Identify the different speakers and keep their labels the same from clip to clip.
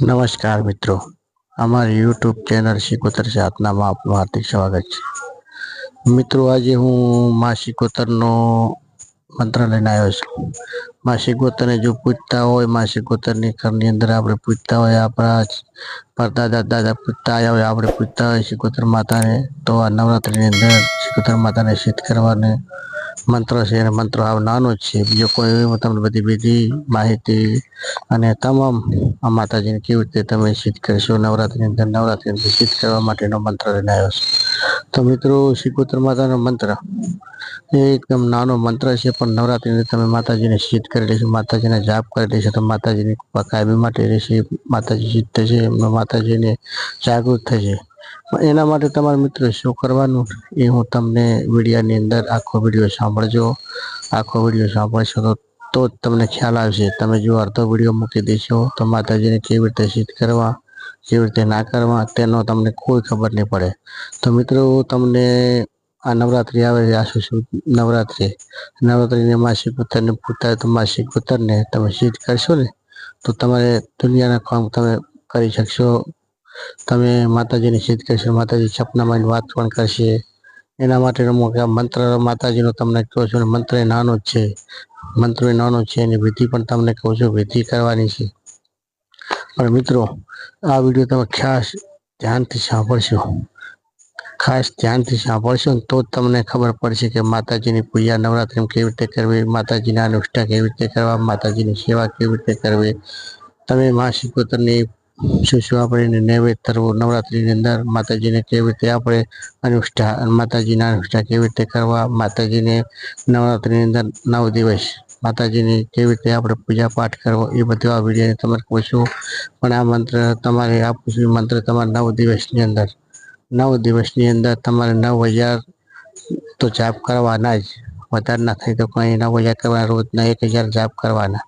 Speaker 1: નમસ્કાર મિત્રો. અમારી યુટ્યુબ ચેનલ શિકોતર સાધનામાં આપનું હાર્દિક સ્વાગત છે. મિત્રો, આજે હું મા શિકોતરનો મંત્ર લઈને આવ્યો છું. મા શિકોતરને જો પૂછતા હોય, મા શિકોતરની ઘરની અંદર આપણે પૂછતા હોય, આપણા પરદાદા દાદા પૂછતા આવ્યા હોય, આપણે પૂછતા હોય શિકોતર માતાને, તો આ નવરાત્રિની અંદર શિકોતર માતાને સિદ્ધ કરવાને મંત્ર છે અને મંત્ર આવ નાનો જ છે. બીજો કોઈ તમને બધી બીજી માહિતી અને તમામ આ માતાજીને કેવી રીતે તમે સિદ્ધ કરશો? નવરાત્રિની અંદર નવરાત્રિની અંદર સિદ્ધ કરવા માટેનો મંત્ર લઈને આવ્યો છે. તો મિત્રો શિકોતર માતાનો મંત્ર એ એકદમ નાનો મંત્ર છે, પણ નવરાત્રિની તમે માતાજીને સિદ્ધ કરી લેશો, માતાજીને જાપ કરી લેશો, તો માતાજીની કૃપા કાયમી માટે રહેશે. માતાજી સિદ્ધ થશે, એમનો માતાજીને જાગૃત થશે. એના માટે તમારા મિત્રો શું કરવાનું એ હું તમને વિડિયાની અંદર આખો વીડિયો સાંભળજો. આખો વીડિયો સાંભળશો તો તો જ તમને ખ્યાલ આવશે. તમે જો અડધો વીડિયો મૂકી દેશો તો માતાજીને કેવી રીતે સિદ્ધ કરવા, કેવી રીતે ના કરવા, તેનો તમને કોઈ ખબર નહીં પડે. તો મિત્રો, તમને આ નવરાત્રિ આવે છે આશુ નવરાત્રિ. નવરાત્રિને માસિક પુત્રને પૂરતા તો માસિક પુત્રને તમે સિદ્ધ કરશો ને, તો તમારે દુનિયાના કામ તમે કરી શકશો. તમે માતાજીને સિદ્ધ કરશો, માતાજી સપનામાં આવીને વાત પણ કરશે. એના માટેનો મોટા મંત્ર માતાજીનો તમને કહું છું મંત્ર નાનો જ છે. મંત્ર નાનો છે, એની વિધિ પણ તમને કહું છું, વિધિ કરવાની છે. પણ મિત્રો, આ વીડિયો તમે ખાસ ધ્યાનથી સાંભળશો. ખાસ ધ્યાનથી સાંભળશો ને તો જ તમને ખબર પડશે કે માતાજીની પૂજા નવરાત્રિમાં કેવી રીતે કરવી, માતાજીના અનુષ્ઠા કેવી રીતે કરવા, માતાજીની સેવા કેવી રીતે કરવી. તમે મા શિકોતરની શું શું આપણે નૈવેદ્ય કરવું નવરાત્રિની અંદર માતાજીને કેવી રીતે આપણે અનુષ્ઠા, માતાજીના અનુષ્ઠા કેવી રીતે કરવા, માતાજીને નવરાત્રિની અંદર નવ દિવસ માતાજીની કેવી રીતે આપણે પૂજા પાઠ કરવો એ બધું આ વિડીયોને તમારે પૂછવું પણ આ મંત્ર તમારે આપું છું મંત્ર તમારે નવ દિવસની અંદર, નવ દિવસની અંદર તમારે નવ હજાર તો જાપ કરવાના જ. વધારે ના થાય તો કંઈ નવ હજાર કરવાના રોજના એક હજાર જાપ કરવાના.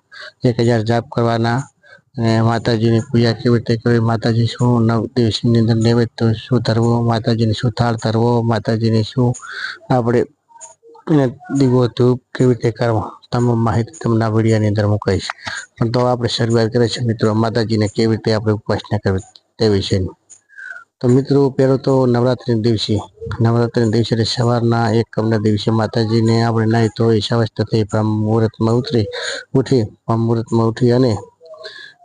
Speaker 1: એક હજાર જાપ કરવાના અને માતાજીની પૂજા કેવી રીતે કરવી? માતાજી શું નવ દિવસની અંદર નૈવેદ્ય શું ધરવો? માતાજીને શું થાળ ધરવો? માતાજીને શું આપણે દીવો, ધૂપ કેવી રીતે કરવો? તમામ માહિતી તમને આ વિડીયોની અંદર મૂકાઈશ પણ તો આપણે શરૂઆત કરીએ છીએ મિત્રો, માતાજીને કેવી રીતે આપણે ઉપાસના કરવી તે વિશેની. તો મિત્રો, પહેલો તો નવરાત્રિના દિવસે નવરાત્રિના દિવસે સવારના એક કમના દિવસે માતાજીને આપણે નાહી ધોઈ સવસ્થ થઈ, બ્રહ્મ મુહૂર્તમાં ઉતરી, ઉઠી, બ્રહ્મ મુહૂર્તમાં ઉઠી અને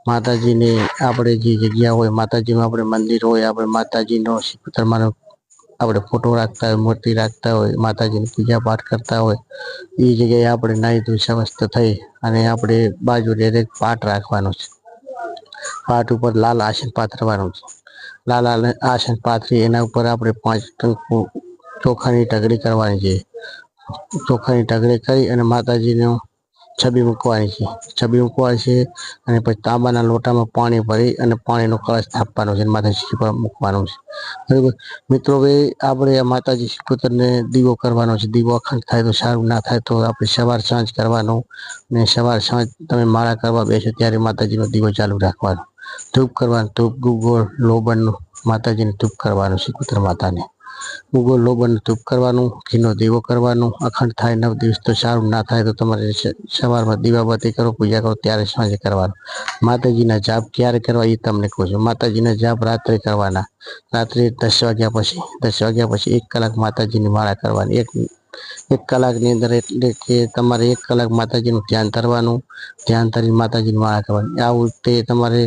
Speaker 1: માતાજીને આપણે જે જગ્યા હોય માતાજીમાં આપણે મંદિર હોય, આપણે માતાજીનો શિવતરમાનો આપણે ફોટો રાખતા હોય, મૂર્તિ રાખતા હોય, માતાજીની પૂજા પાઠ કરતા હોય, એ જગ્યાએ આપણે નાહી ધોઈ સ્વસ્થ થઈ અને આપણે બાજુ એક પાઠ રાખવાનો છે. પાઠ ઉપર લાલ આસન પાથરવાનું છે. લાલ આસન પાથરી એના ઉપર આપણે પાંચ ચોખાની ટગડી કરવાની છે. ચોખાની ટગડી કરી અને માતાજીનો છબી મૂકવાની છે. છબી મૂકવાની છે અને પછી તાંબાના લોટામાં પાણી ભરી અને પાણીનો કળશ સ્થાપવાનો છે અને માતાજી પર મૂકવાનું છે. બરાબર? મિત્રો ભાઈ આપણે આ માતાજી પુત્રને દીવો કરવાનો છે. દીવો અખંડ થાય તો સારું, ના થાય તો આપણે સવાર સાંજ કરવાનો ને સવાર સાંજ તમે માળા કરવા બેસો ત્યારે માતાજીનો દીવો ચાલુ રાખવાનો. ધૂપ કરવાનું, ધૂપ, ગુગોળ લોબનનું માતાજીને ધૂપ કરવાનું શ્રીપુત્ર માતાને. ગુગોળ લોબન, ધૂપ કરવાનું, ઘીનો દીવો કરવાનું, અખંડ થાય, નવ દિવસ તો સારું ના થાય તો તમારે સવારમાં દીવાબત્તી કરો, પૂજા કરો, ત્યારે સાંજે કરવાનું. માતાજીના જાપ ક્યારે કરવા એ તમને કહું છું. માતાજીના જાપ રાત્રે કરવાના. રાત્રે દસ વાગ્યા પછી, દસ વાગ્યા પછી એક કલાક માતાજીની માળા કરવાની. એક એક કલાકની અંદર એટલે કે તમારે એક કલાક માતાજીનું ધ્યાન ધરવાનું, ધ્યાન ધરીને માતાજીની માળા કરવાની. આવું તે તમારે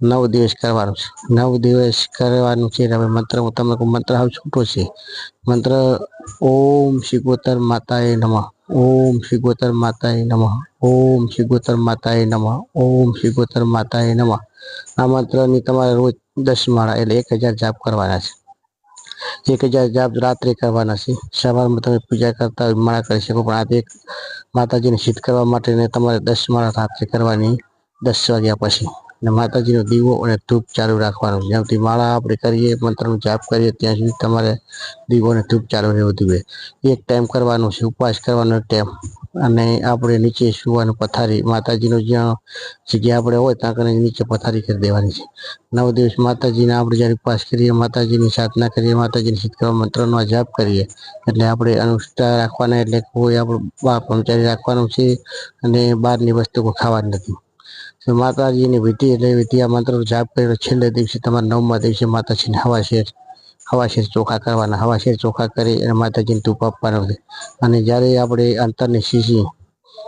Speaker 1: નવ દિવસ કરવાનું છે. નવ દિવસ કરવાનું છે હવે મંત્ર હું તમને મંત્ર હાવ છૂટો છે. મંત્ર ઓમ શિગોતર માતાએ નમઃ, ઓમ શિગોતર માતાએ નમઃ, ઓમ શિગોતર માતાએ નમઃ, ઓમ શિગોતર માતાએ નમઃ. આ મંત્રની તમારે રોજ દસ માળા એટલે એક હજાર જાપ કરવાના છે. એક હજાર જાપ રાત્રે કરવાના છે. સવારમાં તમે પૂજા કરતા હોય, માળા કરી શકો, પણ આજે માતાજીને સિદ્ધ કરવા માટે તમારે દસ માળા રાત્રે કરવાની દસ વાગ્યા પછી. ને માતાજીનો દીવો અને ધૂપ ચાલુ રાખવાનું. જ્યાં સુધી માળા આપણે કરીએ, મંત્રનો જાપ કરીએ, ત્યાં સુધી તમારે દીવો અને ધૂપ ચાલુ રહેવું જોઈએ. એક ટાઈમ કરવાનું છે, ઉપવાસ કરવાનો ટાઈમ. અને આપણે નીચે સુવાનું પથારી, માતાજીનો જ્યાં જગ્યા આપણે હોય ત્યાં કરીને નીચે પથારી કરી દેવાની છે. નવ દિવસ માતાજીને આપણે જ્યારે ઉપવાસ કરીએ, માતાજીની સાધના કરીએ, માતાજીની સિદ્ધ મંત્રનો જાપ કરીએ, એટલે આપણે અનુષ્ઠા રાખવાના એટલે કોઈ આપણું બાપ બ્રહ્મચારી રાખવાનું છે અને બહારની વસ્તુ ખાવાની નથી. માતાજીની વિધિ એટલે વિધિયા મંત્ર જાપ કર્યો. છેલ્લે દિવસે તમારા નવમા દિવસે માતાજીને હવા શેર હવા શેર ચોખા કરવાના. હવા શેર ચોખા કરી અને માતાજીને ધૂપ આપવાનો છે. અને જ્યારે આપણે અંતરની શીશી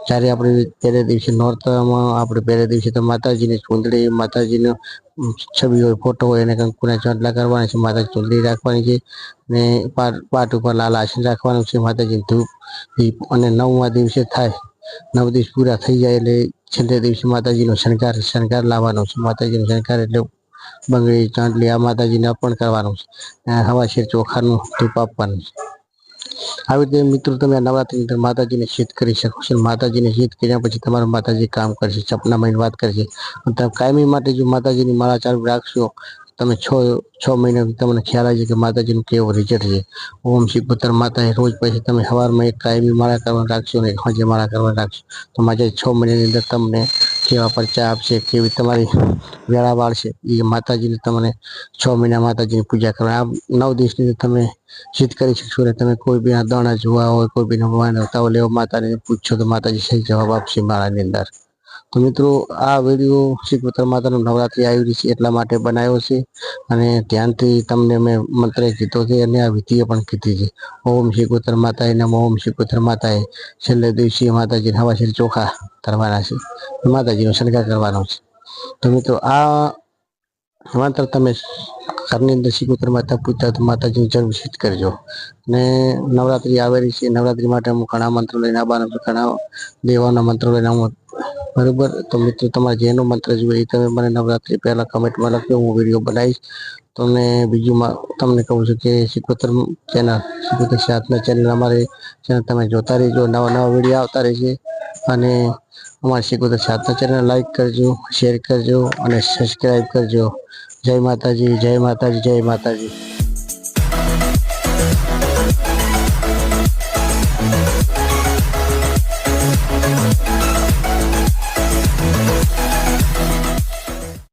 Speaker 1: જ્યારે આપણે પહેલે દિવસે નોરતામાં આપણે પહેલે દિવસે તો માતાજીની ચૂંદડી, માતાજીનો છબી હોય, ફોટો હોય, એને કંકુના ચોટલા કરવાના છે. માતાજી ચૂંદડી રાખવાની છે ને પાટ પાટ ઉપર લાલ આસન રાખવાનું છે. માતાજી ધૂપ, દીપ અને નવમા દિવસે થાય નવ દિવસ પૂરા થઈ જાય એટલે છેલ્લે દિવસે માતાજીનો શણગાર શણગાર લાવવાનો છે. માતાજીનો શણગાર એટલે બંગડી ચાંદલી આ માતાજીને અર્પણ કરવાનું છે. હવા શેર ચોખાનું ધૂપ આપવાનું છે. આવી રીતે મિત્રો તમે આ નવરાત્રિની અંદર માતાજીને સિદ્ધ કરી શકો છો. માતાજીને સિદ્ધ કર્યા પછી તમારું માતાજી કામ કરશે સપનામાં વાત કરશે. તમે કાયમી માટે જો માતાજીની માળા ચાલુ રાખશો તમે છ છ મહિના તમને ખ્યાલ આવી છે કે માતાજીનું કેવું રિઝલ્ટ છે. ઓમ શ્રી પુત્ર માતા રોજ પછી તમે સવારમાં એક કાયમી માળા કરવા રાખશો ને સાંજે માળા કરવા રાખશો, તો માતાજી છ મહિનાની અંદર તમને કેવા પરચા આપશે, કેવી તમારી વેળા વાળશે, એ માતાજીને તમને છ મહિના માતાજીની પૂજા કરવા. આ નવ દિવસની અંદર તમે સિદ્ધ કરી શકશો અને તમે કોઈ બી દાણા જોવા હોય, કોઈ બી નવતાઓ લેવા માતાને પૂછશો તો માતાજી સહી જવાબ આપશે માળાની અંદર. તો મિત્રો, આ વીડિયો શ્રી પુત્ર માતાનું નવરાત્રિ આવી રહી છે એટલા માટે બનાવ્યો છે અને ધ્યાનથી તમને મેં મંત્ર કીધો છે અને આ વિધિએ પણ કીધી છે. ઓમ શ્રી પુત્ર માતાએ નમો, ઓમ શ્રી પુત્ર માતાએ છેલ્લે દિવસે માતાજી હવા શેર ચોખા કરવાના છે. માતાજીનો શણગાર કરવાનો છે. તો મિત્રો, આ મંત્ર તમે ઘરની અંદર શ્રી માતા પૂજતા તો માતાજીની જરૂર સિદ્ધ કરજો. ને નવરાત્રી આવેલી છે. નવરાત્રી માટે હું ઘણા મંત્રો લઈને આવવાનો ઘણા દેવાના મંત્રો લઈને હું બરોબર? તો મિત્રો, તમારે જેનો મંત્ર જોઈએ તમે મને નવરાત્રિ પહેલાં કમેન્ટમાં લખજો. હું વીડિયો બનાવીશ. તમને બીજું તમને કહું છું કે શિકોતર ચેનલ શિકોતર સાતના ચેનલ અમારે ચેનલ તમે જોતા રહેજો. નવા નવા વીડિયો આવતા રહેશે. અને અમારી શીખવતા સાતના ચેનલ લાઈક કરજો શેર કરજો અને સબસ્ક્રાઈબ કરજો. જય માતાજી જય માતાજી જય માતાજી.